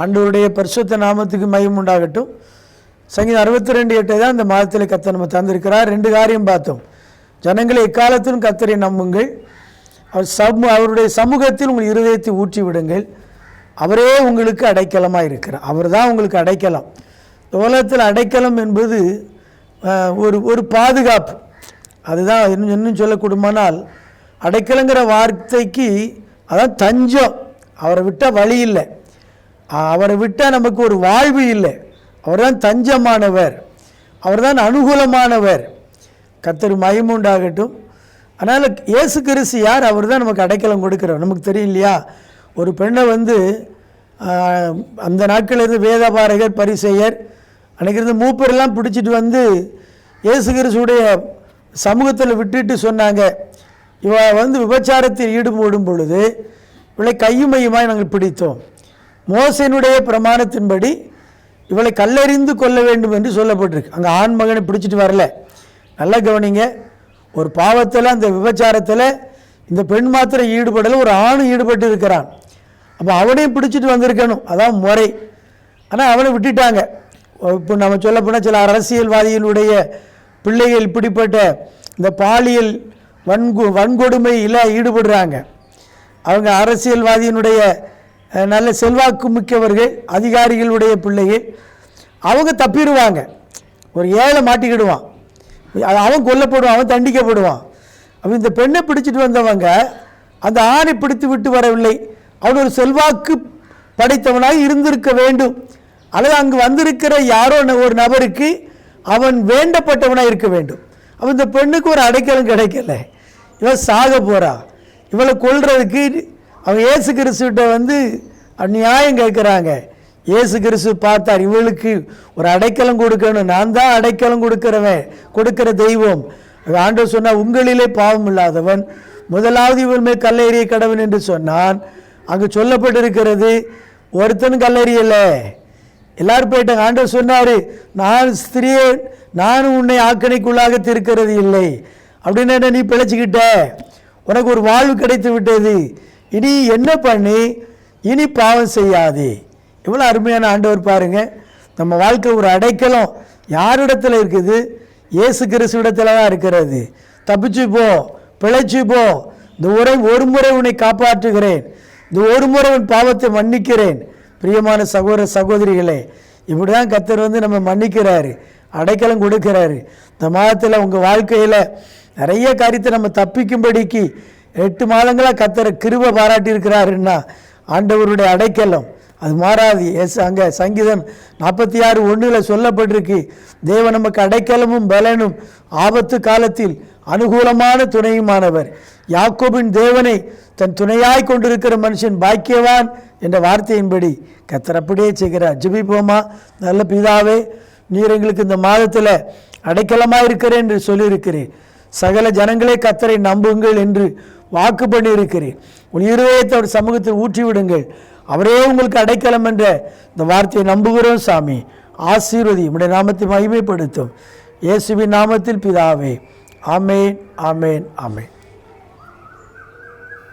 அன்றவருடைய பரிசுத்த நாமத்துக்கு மையம் உண்டாகட்டும். சங்கீதம் அறுபத்தி ரெண்டு எட்டை தான் இந்த மாதத்தில் கத்தர் நம்ம தந்திருக்கிறார். ரெண்டு காரியம் பார்த்தோம். ஜனங்களை எக்காலத்திலும் கத்தரை நம்புங்கள். அவர் சமூ அவருடைய சமூகத்தில் உங்கள் இருதயத்தை ஊற்றி விடுங்கள் அவரே உங்களுக்கு அடைக்கலமாக இருக்கிறார். அவர் தான் உங்களுக்கு அடைக்கலம். உலகத்தில் அடைக்கலம் என்பது ஒரு ஒரு பாதுகாப்பு. அதுதான் இன்னும் இன்னும் சொல்லக்கூடுமானால் அடைக்கலங்கிற வார்த்தைக்கு அதான் தஞ்சம். அவரை விட்டால் வழி இல்லை. அவரை விட்டால் நமக்கு ஒரு வாழ்வு இல்லை. அவர்தான் தஞ்சமானவர். அவர்தான் அனுகூலமானவர். கத்தர் மயமுண்டாகட்டும் அதனால் இயேசு கிறிஸ்து யார்? அவர் தான் நமக்கு அடைக்கலம் கொடுக்குறவர். நமக்கு தெரியும் இல்லையா? ஒரு பெண்ணை வந்து அந்த நாட்களில் இருந்து வேதபாரகர் பரிசெயர் அன்றைக்கி இருந்து மூப்பரெல்லாம் பிடிச்சிட்டு வந்து இயேசு கிறிஸ்துடைய சமூகத்தில் விட்டுட்டு சொன்னாங்க. இவ வந்து விபச்சாரத்தில் ஈடுபடும் பொழுது இவளை கையுமையுமாய் நாங்கள் பிடித்தோம். மோசனுடைய பிரமாணத்தின்படி இவளை கல்லறிந்து கொள்ள வேண்டும் என்று சொல்லப்பட்டிருக்கு. அங்கே ஆண் மகனை பிடிச்சிட்டு வரல. நல்லா கவனிங்க. ஒரு பாவத்தில் அந்த விபச்சாரத்தில் இந்த பெண் மாத்திரை ஈடுபடல ஒரு ஆணும் ஈடுபட்டு இருக்கிறான். அப்போ அவனையும் பிடிச்சிட்டு வந்திருக்கணும். அதான் முறை. ஆனால் அவனை விட்டுட்டாங்க. இப்போ நம்ம சொல்ல போனால் சில அரசியல்வாதிகளுடைய பிள்ளைகள் இப்படிப்பட்ட இந்த பாலியல் வன்கு வன்கொடுமையில் ஈடுபடுறாங்க. அவங்க அரசியல்வாதியினுடைய நல்ல செல்வாக்கு மிக்கவர்கள் அதிகாரிகளுடைய பிள்ளைகள் அவங்க தப்பிடுவாங்க. ஒரு ஏழை மாட்டிக்கிடுவான். அவன் கொல்லப்படுவான் அவன் தண்டிக்கப்படுவான். அப்போ இந்த பெண்ணை பிடிச்சிட்டு வந்தவங்க அந்த ஆணை பிடித்து விட்டு வரவில்லை. அவன் ஒரு செல்வாக்கு படைத்தவனாக இருந்திருக்க வேண்டும். அல்லது அங்கு வந்திருக்கிற யாரோ ந- ஒரு நபருக்கு அவன் வேண்டப்பட்டவனாக இருக்க வேண்டும். அவன் இந்த பெண்ணுக்கு ஒரு அடைக்கலம் கிடைக்கல. இவன் சாக போறா. இவளை கொள்றதுக்கு அவன் ஏசு கிறிஸ்துகிட்ட வந்து நியாயம் கேட்குறாங்க. ஏசு கிறிஸ்து பார்த்தார் இவளுக்கு ஒரு அடைக்கலம் கொடுக்கணும். நான் தான் அடைக்கலம் கொடுக்குறவன் கொடுக்குற தெய்வம். ஆண்டவர் சொன்னால் உங்களிலே பாவம் இல்லாதவன் முதலாவது இவள் மேல் கல்லெறிய கடவன் என்று சொன்னான். அங்கு சொல்லப்பட்டிருக்கிறது ஒருத்தன் கல்லெறியல எல்லாரும் போயிட்டாங்க. ஆண்டவர் சொன்னார் நான் ஸ்திரியே நானும் உன்னை ஆக்கணைக்குள்ளாக திருக்கிறது இல்லை. அப்படின்னு என்ன நீ பிழைச்சிக்கிட்ட. உனக்கு ஒரு வாழ்வு கிடைத்து விட்டது. இனி என்ன பண்ணி? இனி பாவம் செய்யாதே. இவ்வளோ அருமையான ஆண்டவர் பாருங்க. நம்ம வாழ்க்கை ஒரு அடைக்கலம். யாரிடத்தில் இருக்குது? இயேசு கிறிஸ்து இடத்துல தான் இருக்கிறது. தப்பிச்சு போ பிழைச்சு போ. இந்த உரை ஒரு முறை உன்னை காப்பாற்றுகிறேன். இந்த ஒரு முறை உன் பாவத்தை மன்னிக்கிறேன். பிரியமான சகோதர சகோதரிகளே இப்படி தான் கத்தர் வந்து நம்ம மன்னிக்கிறாரு அடைக்கலம் கொடுக்கிறாரு. இந்த மாதத்தில் உங்கள் வாழ்க்கையில் நிறைய காரியத்தை நம்ம தப்பிக்கும்படிக்கு எட்டு மாதங்களாக கத்தரை கிருப பாராட்டியிருக்கிறாருன்னா ஆண்டவருடைய அடைக்கலம். அது மாறாது. எஸ் அங்கே சங்கீதம் நாற்பத்தி ஆறு ஒன்றில் சொல்லப்பட்டிருக்கு. தேவன் நமக்கு அடைக்கலமும் பலனும் ஆபத்து காலத்தில் அனுகூலமான துணையுமானவர். யாக்கோபின் தேவனை தன் துணையாய் கொண்டிருக்கிற மனுஷன் பாக்கியவான் என்ற வார்த்தையின்படி கத்தர் அப்படியே செய்கிறார். ஜிபிப்போமா? நல்ல பிதாவே நீர் எங்களுக்கு இந்த மாதத்தில் அடைக்கலமாக இருக்கிறேன் என்று சொல்லியிருக்கிறேன் சகல ஜனங்களே கத்தரை நம்புங்கள் என்று வாக்கு பண்ணியிருக்கிறேன். உன் இருதயத்தை அவர் சமூகத்தில் ஊற்றிவிடுங்கள். அவரே உங்களுக்கு அடைக்கலம் என்ற இந்த வார்த்தையை நம்புகிறோம் சாமி. ஆசீர்வதி உடைய நாமத்தை மகிமைப்படுத்தும். இயேசுவின் நாமத்தில் பிதாவே. ஆமேன் ஆமேன் ஆமேன்.